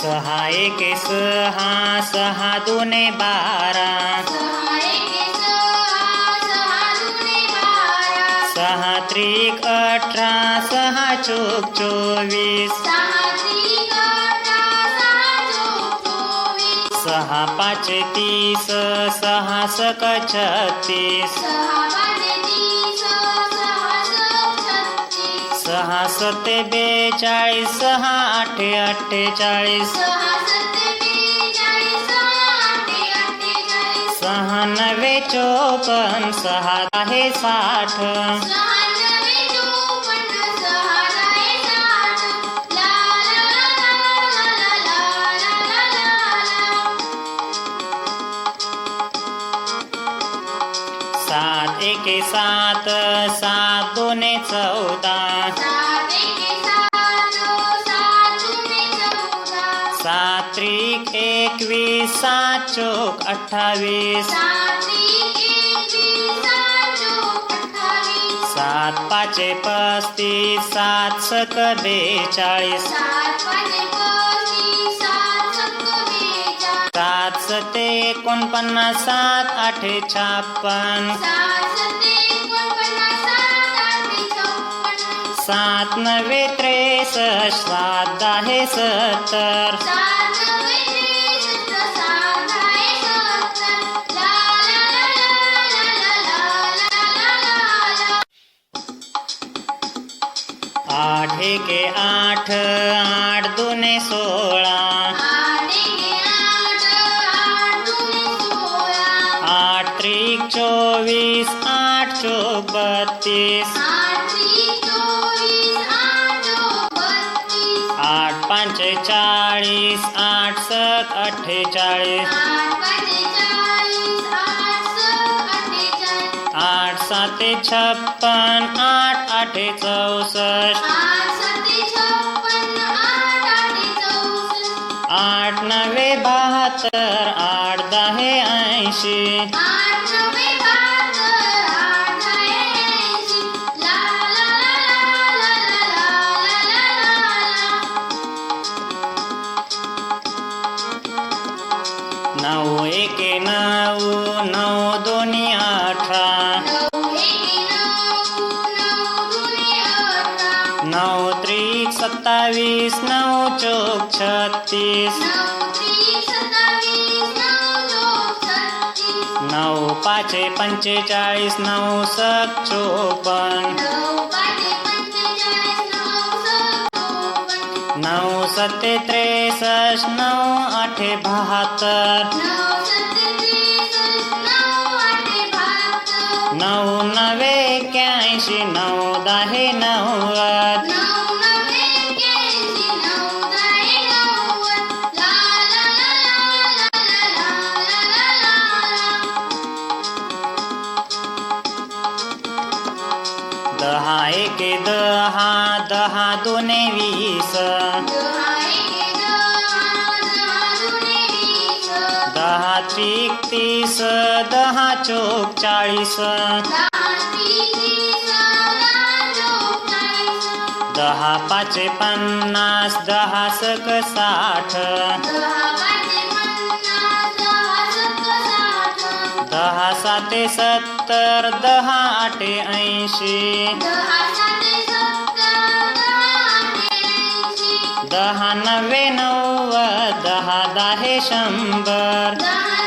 सहाय के हाँ, सहा सहा दुने बारा सहा त्रिक अठरा, सहा चोक चोवीस सहा पाच तीस, सहा सक छत्तीस। सते बेचाळीस सहा आठ अठ्ठेचाळीस. सहा नवे चोपन सहा आहे साठ. सात एके सात सात दोन चौदा. सात्विक एकवीस सात चोक अठ्ठावीस. सात पाचे पस्तीस सात सक बेचाळीस. सात सते एकोणपन्नास सात आठे छापन सात नव्हे स सात आहे सत्तर. आठ एके आठ आठ दुने सोळा. आठ त्रिक चोवीस आठ चो बत्तीस पंचेचाळीस आठ सक अठ्ठेचाळीस. आठ सात छप्पन आठ आठे चौसष्ट आठ आठ चौसष्ट. आठ नवे बहात्तर आठ दहा ऐंशी. नऊ एक नऊ नऊ दोन्ही अठरा नऊ त्रिक सत्तावीस नऊ चोक छत्तीस. नऊ पाचे पंचेचाळीस नऊ सत चोपन्न. सत्तेत्रेसष्ट नऊ आठे बहात्तर. नऊ नवे एक्याऐंशी नऊ दहा नव्वद. दहा एके दहा दहा दोन वीस. पाच एकतीस दहा चोक चाळीस. दहा पाचे पन्नास दहा सक साठ. दहा साते सत्तर दहा आठे ऐंशी. दहा नव्वे नव्वद दहा शंभर. दहा